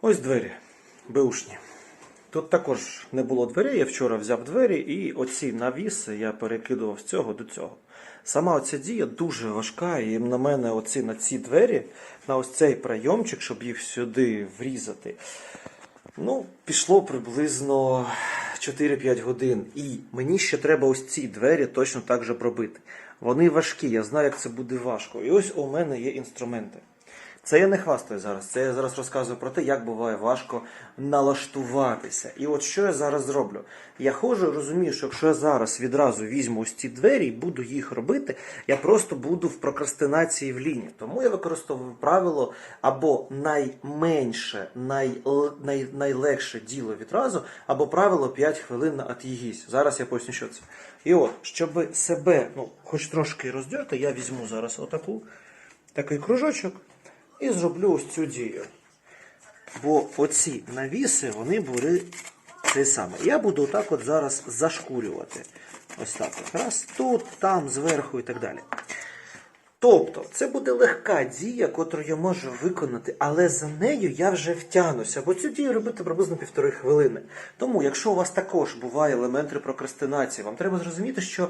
Ось двері, беушні. Тут також не було дверей, я вчора взяв двері, і оці навіси я перекидував з цього до цього. Сама оця дія дуже важка, і на мене оці на ці двері, на ось цей прийомчик, щоб їх сюди врізати. Ну, пішло приблизно 4-5 годин. І мені ще треба ось ці двері точно так же пробити. Вони важкі, я знаю, як це буде важко. І ось у мене є інструменти. Це я не хвастаю зараз. Це я зараз розказую про те, як буває важко налаштуватися. І от що я зараз зроблю? Я ходжу, розумію, що якщо я зараз відразу візьму ось ці двері і буду їх робити, я просто буду в прокрастинації в лінії. Тому я використовую правило або найменше, най, най, найлегше діло відразу, або правило 5 хвилин на от'їгісь. Зараз я поясню, що це. І от, щоб себе, ну, хоч трошки роздерти, я візьму зараз отаку, такий кружочок і зроблю ось цю дію. Бо оці навіси, вони були те саме. Я буду отак от зараз зашкурювати. Ось так от. Раз, тут, там, зверху і так далі. Тобто, це буде легка дія, котру я можу виконати, але за нею я вже втягнуся, бо цю дію робити приблизно півтори хвилини. Тому, якщо у вас також буває елементи прокрастинації, вам треба зрозуміти, що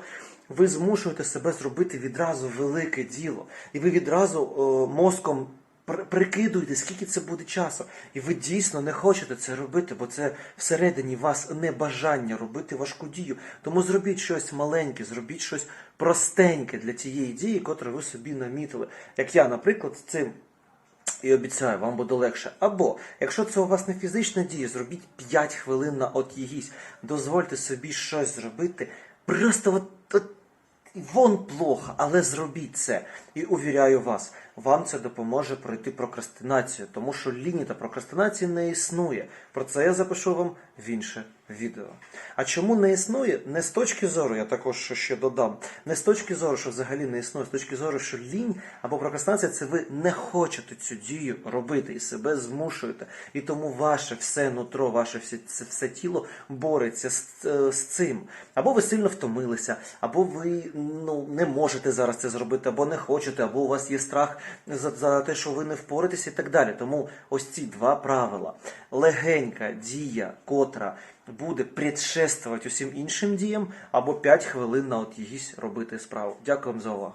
ви змушуєте себе зробити відразу велике діло, і ви відразу о, мозком пр- прикидуєте, скільки це буде часу. І ви дійсно не хочете це робити, бо це всередині вас не бажання робити важку дію. Тому зробіть щось маленьке, зробіть щось простеньке для тієї дії, котру ви собі намітили. Як я, наприклад, цим. І обіцяю, вам буде легше. Або, якщо це у вас не фізична дія, зробіть 5 хвилин на от їгісь. Дозвольте собі щось зробити. Просто от, от вон плохо, але зробіть це. І увіряю вас, вам це допоможе пройти прокрастинацію, тому що лінії та прокрастинації не існує. Про це я запишу вам в інше відео. А чому не існує? Не з точки зору, я також ще додам, не з точки зору, що взагалі не існує, з точки зору, що лінь або прокрастинація це ви не хочете цю дію робити і себе змушуєте. І тому ваше все нутро, ваше все, все тіло бореться з, е, з цим. Або ви сильно втомилися, або ви ну, не можете зараз це зробити, або не хочете, або у вас є страх за, за те, що ви не впораєтеся і так далі. Тому ось ці два правила. Легенька дія, котра буде предшествувати усім іншим діям, або 5 хвилин на от їгісь робити справу. Дякую вам за увагу.